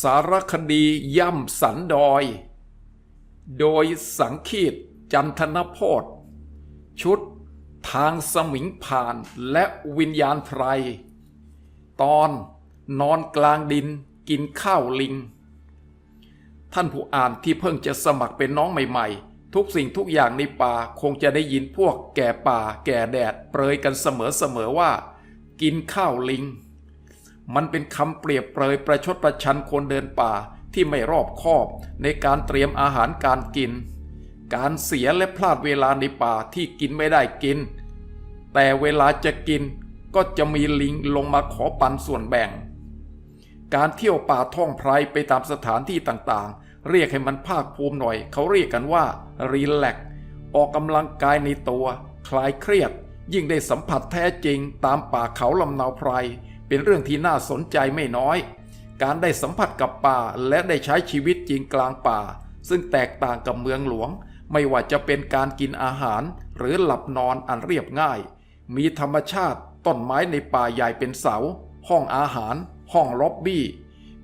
สารคดีย่ำสันดอย โดยสังคีตจันทนโพธชุดทางสมิงผ่านและวิญญาณไพร ตอนนอนกลางดินกินข้าวลิง ท่านผู้อ่านที่เพิ่งจะสมัครเป็นน้องใหม่ ๆ ทุกสิ่งทุกอย่างในป่าคงจะได้ยินพวกแก่ป่าแก่แดดเปรยกันเสมอๆว่า กินข้าวลิง มันเป็นคำเปรียบเปรยประชดประชันคนเดินป่าที่ไม่รอบคอบในการเตรียมอาหารการกิน การเสียและพลาดเวลาในป่าที่กินไม่ได้กิน แต่เวลาจะกินก็จะมีลิงลงมาขอปันส่วนแบ่ง การเที่ยวป่าท่องไพรไปตามสถานที่ต่างๆ เรียกให้มันภาคภูมิหน่อย เขาเรียกกันว่ารีแลกซ์ออกกำลังกายในตัว คลายเครียด ยิ่งได้สัมผัสแท้จริงตามป่าเขาลำนาวไพร เป็นเรื่องที่น่าสนใจไม่น้อย การได้สัมผัสกับป่าและได้ใช้ชีวิตจริงกลางป่า ซึ่งแตกต่างกับเมืองหลวง ไม่ว่าจะเป็นการกินอาหาร หรือหลับนอนอันเรียบง่าย มีธรรมชาติต้นไม้ในป่าใหญ่เป็นเสา ห้องอาหาร ห้องล็อบบี้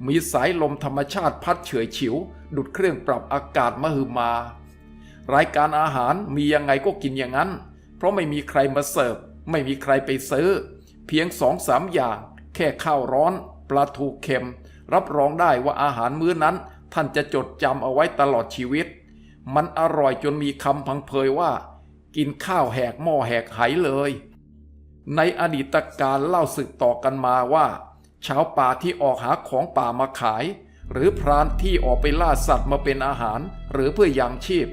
มีสายลมธรรมชาติพัดเฉยฉิว ดุดเครื่องปรับอากาศมหึมา รายการอาหารมียังไงก็กินอย่างนั้น เพราะไม่มีใครมาเสิร์ฟ ไม่มีใครไปซื้อ เพียงสองสามอย่าง แค่ข้าวร้อนปลาทูเค็ม รับรองได้ว่าอาหารมื้อนั้น ท่านจะจดจำเอาไว้ตลอดชีวิต มันอร่อยจนมีคำพังเพยว่า กินข้าวแหกหม้อแหกไหเลย ในอดีตการเล่าสืบต่อกันมาว่าชาวป่าที่ออกหาของป่ามาขาย หรือพรานที่ออกไปล่าสัตว์มาเป็นอาหาร หรือเพื่อยังชีพ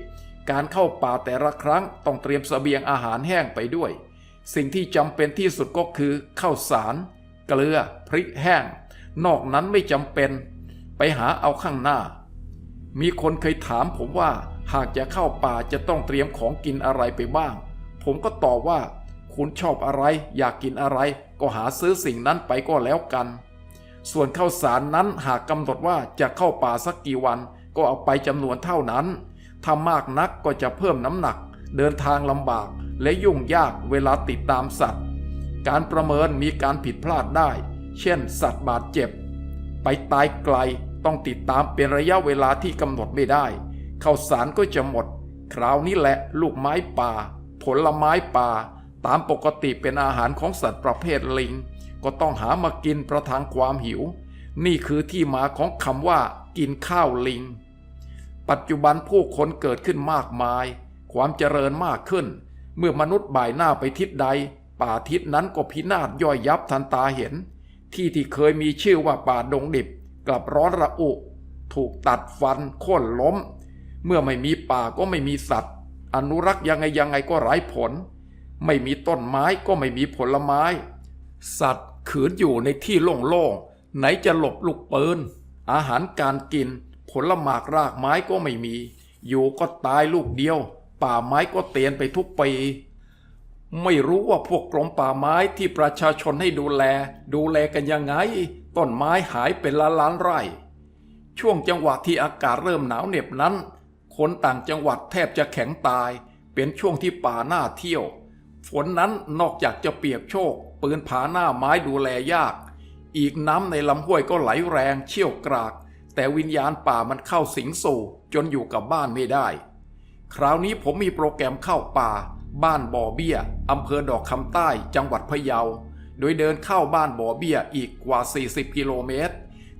การเข้าป่าแต่ละครั้งต้องเตรียมเสบียงอาหารแห้งไปด้วย สิ่งที่จำเป็นที่สุดก็คือข้าวสาร เกลือ พริกแห้ง นอกนั้นไม่จำเป็น ไปหาเอาข้างหน้า มีคนเคยถามผมว่าหากจะเข้าป่าจะต้องเตรียมของกินอะไรไปบ้าง ผมก็ตอบว่า คุณชอบอะไร อยากกินอะไร ก็หาซื้อสิ่งนั้นไปก็แล้วกัน ส่วนข้าวสารนั้นหากกำหนดว่าจะเข้าป่าสักกี่วัน ก็เอาไปจำนวนเท่านั้น ถ้ามากนักก็จะเพิ่มน้ำหนัก เดินทางลำบากและยุ่งยากเวลาติดตามสัตว์ การประเมินมีการผิดพลาดได้ เช่น สัตว์บาดเจ็บ ไปตายไกลต้องติดตามเป็นระยะเวลาที่กำหนดไม่ได้ข้าวสารก็จะหมด คราวนี้แหละลูกไม้ป่า ผลไม้ป่า ตามปกติเป็นอาหารของสัตว์ประเภทลิง ก็ต้องหามากินประทังความหิว นี่คือที่มาของคำว่า กินข้าวลิง ปัจจุบันผู้คนเกิดขึ้นมากมาย ความเจริญมากขึ้น เมื่อมนุษย์บ่ายหน้าไปทิศใด ป่าทิศนั้นก็พินาศย่อยยับทันตาเห็น ที่ที่เคยมีชื่อว่าป่าดงดิบ กลับร้อนระอุ ถูกตัดฟันโค่นล้ม เมื่อไม่มีป่าก็ไม่มีสัตว์ อนุรักษ์ยังไงยังไงก็ไร้ผล ไม่มีต้นไม้ก็ไม่มีผลไม้ สัตว์ขืนอยู่ในที่โล่งๆไหนจะหลบลูกปืนอาหารการกิน ผลหมากรากไม้ก็ไม่มี อยู่ก็ตายลูกเดียว ป่าไม้ก็เตียนไปทุกปี ไม่รู้ว่าพวกกรมป่าไม้ที่ประชาชนให้ดูแล ดูแลกันยังไง ต้นไม้หายเป็นล้านล้านไร่ ช่วงจังหวะที่อากาศเริ่มหนาวเหน็บนั้น คนต่างจังหวัดแทบจะแข็งตาย เป็นช่วงที่ป่าหน้าเที่ยว ฝนนั้นนอกจากจะเปียกโชก ปืนผาหน้าไม้ดูแลยาก อีกน้ำในลำห้วยก็ไหลแรงเชี่ยวกราก แต่วิญญาณป่ามันเข้าสิงสู่จนอยู่กับบ้านไม่ได้ คราวนี้ผมมีโปรแกรมเข้าป่า บ้านบ่อเบี้ยอำเภอดอกคำใต้จังหวัดพะเยา โดยเดินเข้าบ้านบ่อเบี้ยอีกกว่า 40 กิโลเมตร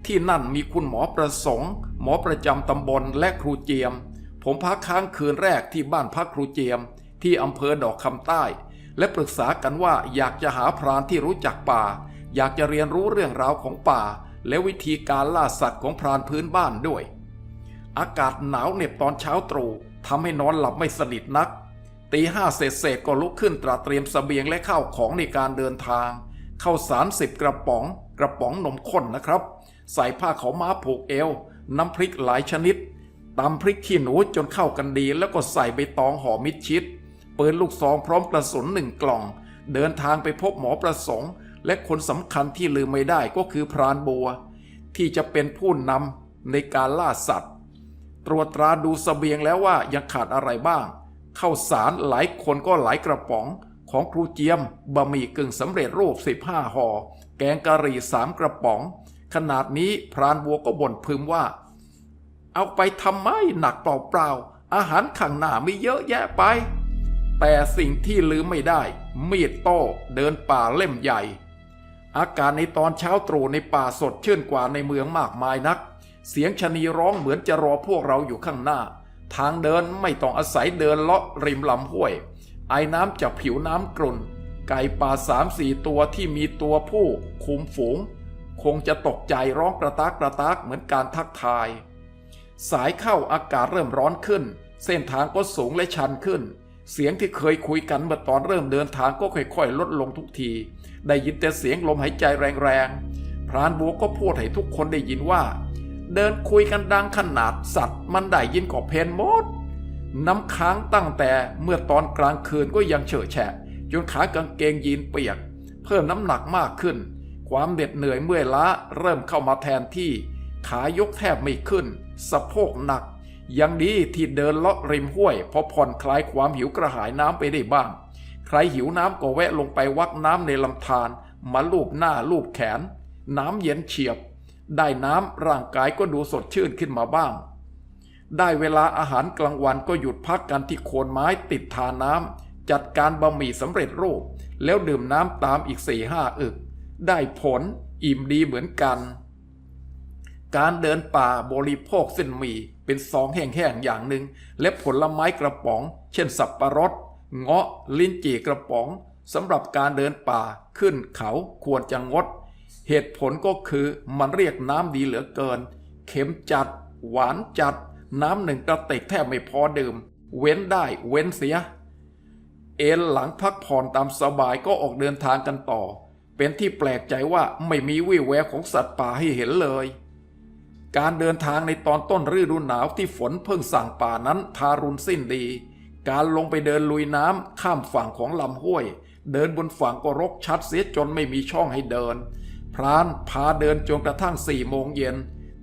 ที่นั่นมีคุณหมอประสงค์ หมอประจำตำบลและครูเจียม ผมพักค้างคืนแรกที่บ้านพักครูเจียม ที่อำเภอดอกคำใต้ และปรึกษากันว่าอยากจะหาพรานที่รู้จักป่า อยากจะเรียนรู้เรื่องราวของป่า และวิธีการล่าสัตว์ของพรานพื้นบ้านด้วย อากาศหนาวเหน็บตอนเช้าตรู่ทำให้นอนหลับไม่สนิทนัก ตีห้าเศษเศษก็ลุกขึ้นตระเตรียมเสบียงและข้าวของในการเดินทาง เข้าสารสิบกระป๋อง กระป๋องนมข้นนะครับ ใส่ผ้าขาวม้าผูกเอว น้ำพริกหลายชนิดตำพริกขี้หนูจนเข้ากันดี แล้วก็ใส่ใบตองห่อมิดชิดปืนลูกซองพร้อมกระสุนหนึ่งกล่อง เดินทางไปพบหมอประสงค์ และคนสำคัญที่ลืมไม่ได้ก็คือพรานบัว ที่จะเป็นผู้นำในการล่าสัตว์ ตรวจตราดูเสบียงแล้วว่ายังขาดอะไรบ้าง ข้าวสารหลายคนก็หลายกระป๋อง ของครูเจียมบะหมี่กึ่งสำเร็จรูป 15ห่อแกงกะหรี่สามกระป๋อง ขนาดนี้พรานบัวก็บ่นพึมว่า เอาไปทำไมหนักเปล่าๆอาหารข้างหน้ามีเยอะแยะไป แต่สิ่งที่ลืมไม่ได้ มีดโต้เดินป่าเล่มใหญ่ อากาศในตอนเช้าตรู่ในป่าสดชื่นกว่าในเมืองมากมายนัก เสียงชะนีร้องเหมือนจะรอพวกเราอยู่ข้างหน้า ทางเดินไม่ต้องอาศัยเดินเลาะริมลำห้วย ไอ้น้ำจากผิวน้ำกรุ่น ไก่ป่าสามสี่ตัวที่มีตัวผู้คุมฝูง คงจะตกใจร้องกระตากกระตากเหมือนการทักทาย สายเข้าอากาศเริ่มร้อนขึ้น เส้นทางก็สูงและชันขึ้น เสียงที่เคยคุยกันเมื่อตอนเริ่มเดินทางก็ค่อยๆ ลดลงทุกที ได้ยินแต่เสียงลมหายใจแรงๆพรานบัวก็พูดให้ทุกคนได้ยินว่า เดินคุยกันดังขนาดสัตว์ มันได้ยินก็เพนหมด น้ำค้างตั้งแต่เมื่อตอนกลางคืนก็ยังเฉอะแฉะจนขากางเกงยีนเปียก เพิ่มน้ำหนักมากขึ้น ความเหน็ดเหนื่อยเมื่อยล้าเริ่มเข้ามาแทนที่ ขายกแทบไม่ขึ้น สะโพกหนัก ยังดีที่เดินเลาะริมห้วย พอผ่อนคลายความหิวกระหายน้ำไปได้บ้าง ใครหิวน้ำก็แวะลงไปวักน้ำในลำธารมาลูบหน้าลูบแขน น้ำเย็นเฉียบ ได้น้ำร่างกายก็ดูสดชื่นขึ้นมาบ้าง ได้เวลาอาหารกลางวันก็หยุดพักกันที่โคนไม้ติดทาน้ำจัดการบะหมี่สำเร็จรูป แล้วดื่มน้ำตามอีกสี่ห้าอึก ได้ผลอิ่มดีเหมือนกัน การเดินป่าบริโภคเส้นหมี่เป็นซองแห้งๆอย่างหนึ่ง และผลไม้กระป๋อง เช่นสับปะรด เงาะลิ้นจี่กระป๋องสำหรับการเดินป่าขึ้นเขาควรจะงด เหตุผลก็คือมันเรียกน้ำดีเหลือเกินเค็มจัด หวานจัด น้ำหนึ่งกระติกแทบไม่พอดื่ม เว้นได้เว้นเสีย เอนหลังพักผ่อนตามสบายก็ออกเดินทางกันต่อ เป็นที่แปลกใจว่าไม่มีวี่แววของสัตว์ป่าให้เห็นเลย การเดินทางในตอนต้นฤดูหนาวที่ฝนเพิ่งสั่งป่านั้นทารุณสิ้นดี การลงไปเดินลุยน้ำข้ามฝั่งของลำห้วย เดินบนฝั่งก็รกชัดเสียจนไม่มีช่องให้เดิน พรานพาเดินจนกระทั่งสี่โมงเย็น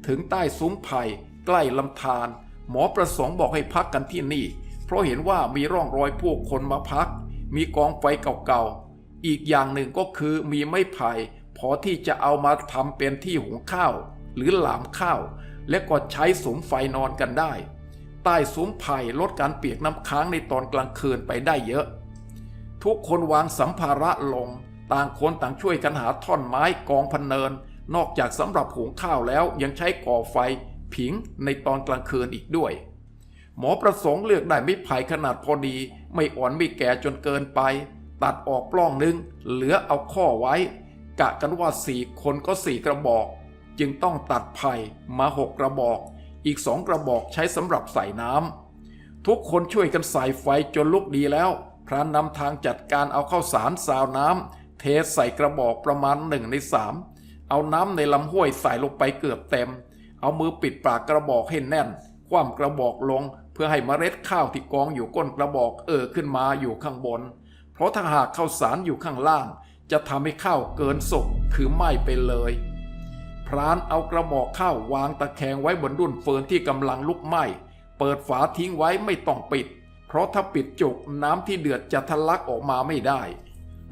ถึงใต้ซุ้มไผ่ใกล้ลำธารหมอประสงค์บอกให้พักกันที่นี่ เพราะเห็นว่ามีร่องรอยพวกคนมาพัก มีกองไฟเก่าๆ อีกอย่างหนึ่งก็คือมีไม้ไผ่พอที่จะเอามาทำเป็นที่หุงข้าว หรือหลามข้าว และก็ใช้สมไฟนอนกันได้ ใต้ซุ้มไผ่ลดการเปียกน้ำค้างในตอนกลางคืนไปได้เยอะ ทุกคนวางสัมภาระลง ต่างคนต่างช่วยกันหาท่อนไม้กองพันเนิน นอกจากสำหรับหุงข้าวแล้วยังใช้ก่อไฟ ผิงในตอนกลางคืนอีกด้วย หมอประสงค์เลือกได้ไม้ไผ่ขนาดพอดี ไม่อ่อนไม่แก่จนเกินไป ตัดออกปล้องหนึง เหลือเอาข้อไว้ กะกันว่าสี่คนก็สี่กระบอก จึงต้องตัดไผ่มาหกกระบอก อีกสองกระบอกใช้สำหรับใส่น้ำทุกคนช่วยกันใส่ไฟจนลุกดีแล้วพรานนำทางจัดการเอาข้าวสารสาวน้ำ เทใส่กระบอกประมาณหนึ่งในสามเอาน้ำในลำห้วยใส่ลงไปเกือบเต็ม เอามือปิดปากกระบอกให้แน่น คว่ำกระบอกลง เพื่อให้เมล็ดข้าวที่กองอยู่ก้นกระบอกเอ่อขึ้นมาอยู่ข้างบน เพราะถ้าหากข้าวสารอยู่ข้างล่าง จะทำให้ข้าวเกินสุกคือไหม้ไปเลย พรานเอากระบอกข้าววางตะแคงไว้บนดุนเฟินที่กำลังลุกไหม้ เปิดฝาทิ้งไว้ไม่ต้องปิด เพราะถ้าปิดจุกน้ำที่เดือดจะทะลักออกมาไม่ได้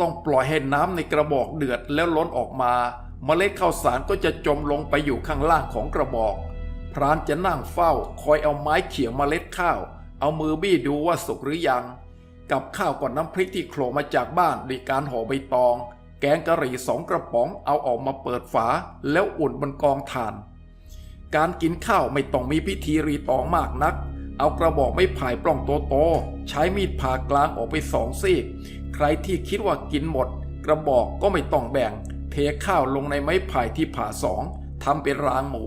ต้องปล่อยให้น้ำในกระบอกเดือดแล้วล้นออกมา เมล็ดข้าวสารก็จะจมลงไปอยู่ข้างล่างของกระบอก พรานจะนั่งเฝ้าคอยเอาไม้เขี่ยเมล็ดข้าว เอามือบี้ดูว่าสุกหรือยัง กับข้าวกับน้ำพริกที่โขลมาจากบ้านด้วยการห่อใบตอง แกงกะหรี่สองกระป๋องเอาออกมาเปิดฝาแล้วอุ่นบนกองถ่าน การกินข้าวไม่ต้องมีพิธีรีตองมากนักเอากระบอกไม้ไผ่ปล้องโตๆใช้มีดผ่ากลางออกไปสองซีก ใครที่คิดว่ากินหมด กระบอกก็ไม่ต้องแบ่ง เทข้าวลงในไม้ไผ่ที่ผ่าสองทำเป็นรางหมู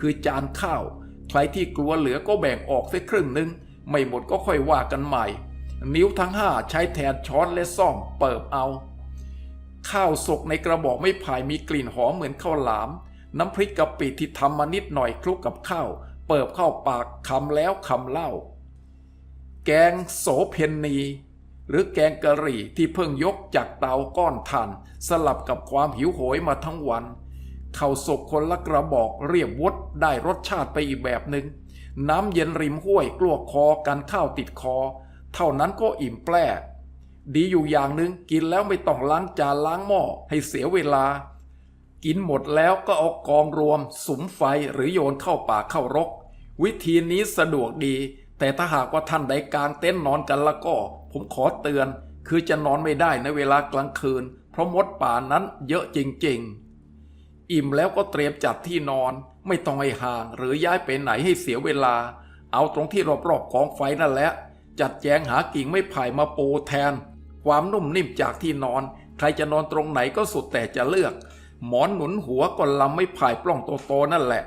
คือจานข้าว ใครที่กลัวเหลือก็แบ่งออกสักครึ่งหนึ่งไม่หมดก็ค่อยว่ากันใหม่ นิ้วทั้งห้าใช้แทนช้อนและซ่อมเปิบเอา ข้าวสกในกระบอกไม้ไผ่มีกลิ่นหอมเหมือนข้าวหลาม น้ำพริกกะปิที่ทำมานิดหน่อยคลุกกับข้าว เปิบเข้าปากคำแล้วคำเล่า แกงโสเพนนี หรือแกงกะหรี่ที่เพิ่งยกจากเตาก้อนถ่านสลับกับความหิวโหยมาทั้งวันข้าวสุกคนละกระบอกเรียบวดได้รสชาติไปอีกแบบหนึง่งน้ำเย็นริมห้วยกลัวคอกันข้าวติดคอ เท่านั้นก็อิ่มแปร่ดีอยู่อย่างหนึ่งกินแล้วไม่ต้องล้างจานล้างหม้อให้เสียเวลา กินหมดแล้วก็เอากองรวม สุมไฟหรือโยนเข้าป่าเข้ารก วิธีนี้สะดวกดี แต่ถ้าหากว่าท่านใดกลางเต็นท์นอนกันแล้วก็ ผมขอเตือน คือจะนอนไม่ได้ในเวลากลางคืน เพราะมดป่านั้นเยอะจริงๆ อิ่มแล้วก็เตรียมจัดที่นอน ไม่ต้องให้ห่างหรือย้ายไปไหนให้เสียเวลา เอาตรงที่รอบๆกองไฟนั่นแหละ จัดแจงหากิ่งไม้ไผ่มาปูแทน ความนุ่มนิ่มจากที่นอน ใครจะนอนตรงไหนก็สุดแต่จะเลือก หมอนหนุนหัวก็ลำไม่ไผ่ปล้องโตๆนั่นแหละ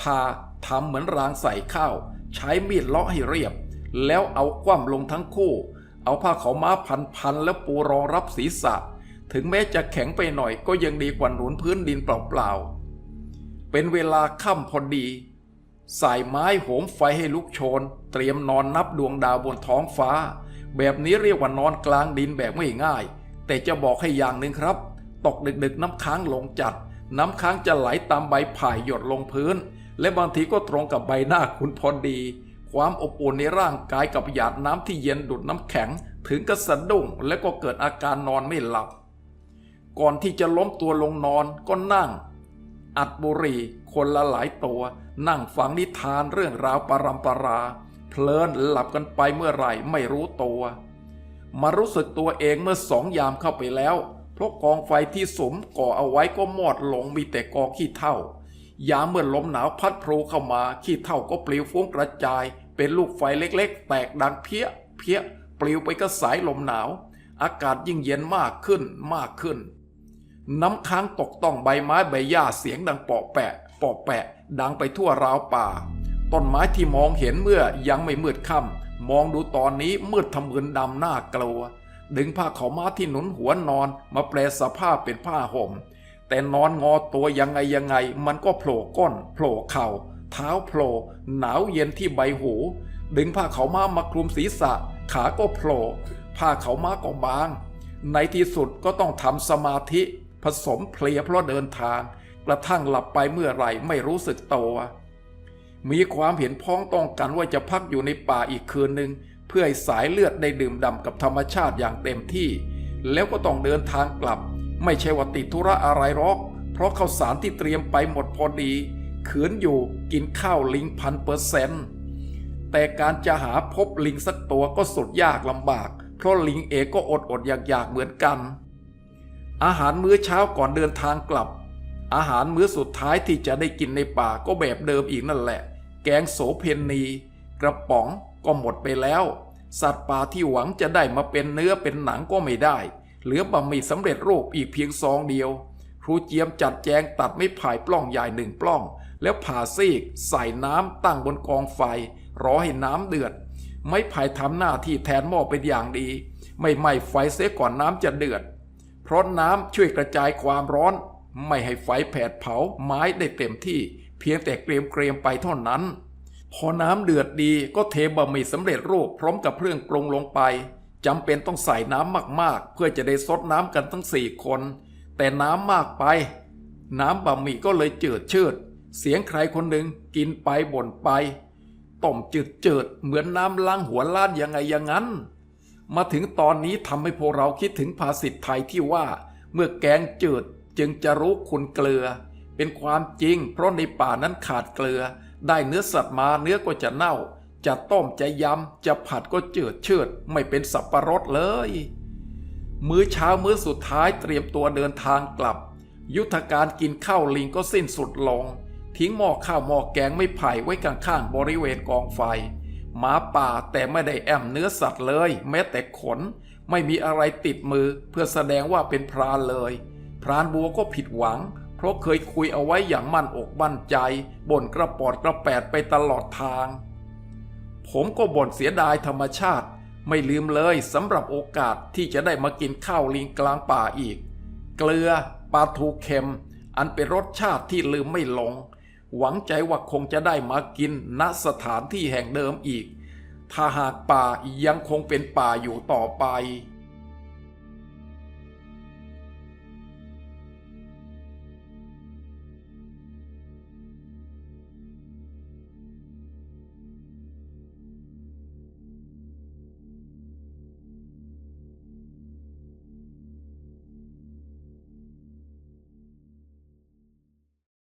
พาทำเหมือนรางใส่ข้าว ใช้มีดเลาะให้เรียบ แล้วเอาคว่ำลงทั้งคู่ เอาผ้าขาวม้าพันๆแล้วปูรองรับศีรษะ ถึงแม้จะแข็งไปหน่อยก็ยังดีกว่าหนุนพื้นดินเปล่าๆ เป็นเวลาค่ำพอดี สายไม้โหมไฟให้ลุกโชน เตรียมนอนนับดวงดาวบนท้องฟ้า แบบนี้เรียกว่านอนกลางดินแบบไม่ง่าย แต่จะบอกให้อย่างหนึ่งครับ ตกดึกๆน้ำค้างลงจัด น้ำค้างจะไหลตามใบไผ่หยดลงพื้น และบางทีก็ตรงกับใบหน้าคุณพอดี ความอบอุ่นในร่างกายกับหยาดน้ำที่เย็นดุดน้ำแข็ง ถึงกระสะดุ้งและก็เกิดอาการนอนไม่หลับ ก่อนที่จะล้มตัวลงนอนก็นั่ง อัดบุหรี่คนละหลายตัว นั่งฟังนิทานเรื่องราวปรำปรา เพลินหลับกันไปเมื่อไหร่ไม่รู้ตัว มารู้สึกตัวเองเมื่อสองยามเข้าไปแล้ว เพราะกองไฟที่สมก่อเอาไว้ก็หมอดลงมีแต่กองขี้เถ้า ยามเมื่อลมหนาวพัดโผล่เข้ามาขี้เถ้าก็ปลิวฟุ้งกระจาย เป็นลูกไฟเล็กๆ แตกดังเพี้ย เพี้ย ปลิวไปกับสายลมหนาว อากาศยิ่งเย็นมากขึ้นมากขึ้น น้ำค้างตกต้องใบไม้ใบหญ้าเสียงดังเปาะแปะเปาะแปะ ดังไปทั่วราวป่า ต้นไม้ที่มองเห็นเมื่อยังไม่มืดค่ำมองดูตอนนี้มืดทำมึนดำหน้ากลัวดึงผ้าขาวม้าที่หนุนหัวนอนมาแปลสภาพเป็นผ้าห่ม แต่นอนงอตัวยังไงยังไง มันก็โผล่ก้นโผล่เข่า เท้าโผล่หนาวเย็นที่ใบหู ดึงผ้าเขาม้ามาคลุมศีรษะ ขาก็โผล่ผ้าเขาม้าก็บาง ในที่สุดก็ต้องทำสมาธิ ผสมเพลียเพราะเดินทาง กระทั่งหลับไปเมื่อไหร่ไม่รู้สึกตัวมีความเห็นพ้องต้องกันว่าจะพักอยู่ในป่าอีกคืนหนึ่งเพื่อให้สายเลือดได้ดื่มด่ำกับธรรมชาติอย่างเต็มที่ แล้วก็ต้องเดินทางกลับ ไม่ใช่ว่าติดธุระอะไรหรอก เพราะข้าวสารที่เตรียมไปหมดพอดีขืนอยู่กินข้าวลิงพันเปอร์เซนต์แต่การจะหาพบลิงสักตัวก็สุดยากลำบาก เพราะลิงเองก็อดอดอยากอยากๆเหมือนกัน อาหารมื้อเช้าก่อนเดินทางกลับ อาหารมื้อสุดท้ายที่จะได้กินในป่าก็แบบเดิมอีกนั่นแหละ แกงโสเพนนีกระป๋องก็หมดไปแล้ว สัตว์ป่าที่หวังจะได้มาเป็นเนื้อเป็นหนังก็ไม่ได้ เหลือบะหมี่สำเร็จรูปอีกเพียงซองเดียว ครูเจียมจัดแจงตัดไม้ไผ่ปล้องใหญ่หนึ่งปล้อง แล้วผ่าซีก ใส่น้ำตั้งบนกองไฟ รอให้น้ำเดือด ไม้ไผ่ทำหน้าที่แทนหม้อเป็นอย่างดี ไม่ไหม้ไฟเสียก่อนน้ำจะเดือด เพราะน้ำช่วยกระจายความร้อน ไม่ให้ไฟแผดเผาไม้ได้เต็มที่ เพียงแต่เกรียมเกรียมๆไปเท่านั้น พอน้ำเดือดดีก็เทบะหมี่สำเร็จรูปพร้อมกับเครื่องปรุงลงไป จำเป็นต้องใส่น้ำมากๆ เพื่อจะได้ซดน้ำกันทั้งสี่คน แต่น้ำมากไป น้ำบะหมี่ก็เลยเจืดชืดเสียงใครคนหนึ่งกินไปบ่นไป ต้มจืดเจืดเหมือนน้ำล้างหัวล้านยังไงอย่างนั้น มาถึงตอนนี้ทำให้พวกเราคิดถึงภาษิตไทยที่ว่า เมื่อแกงจืดจึงจะรู้คุณเกลือ เป็นความจริง เพราะในป่านั้นขาดเกลือ ได้เนื้อสัตว์มาเนื้อก็จะเน่า จะต้มจะยำจะผัดก็เจืดชืดไม่เป็นสับประรดเลย มื้อเช้ามื้อสุดท้ายเตรียมตัวเดินทางกลับ ยุทธการกินข้าวลิงก็สิ้นสุดลง ทิ้งหม้อข้าวหม้อแกงไม่ไผ่ไว้ข้างๆบริเวณกองไฟ หมาป่าแต่ไม่ได้แอมเนื้อสัตว์เลย แม้แต่ขน ไม่มีอะไรติดมือเพื่อแสดงว่าเป็นพรานเลย พรานบัวก็ผิดหวังเพราะเคยคุยเอาไว้อย่างมั่นอกมั่นใจบ่นกระปอดกระแปดไปตลอดทาง ผมก็บ่นเสียดายธรรมชาติ ไม่ลืมเลยสำหรับโอกาสที่จะได้มากินข้าวลิงกลางป่าอีก เกลือปลาทูเค็ม อันเป็นรสชาติที่ลืมไม่ลง หวังใจว่าคงจะได้มากินณสถานที่แห่งเดิมอีก ถ้าหากป่ายังคงเป็นป่าอยู่ต่อไป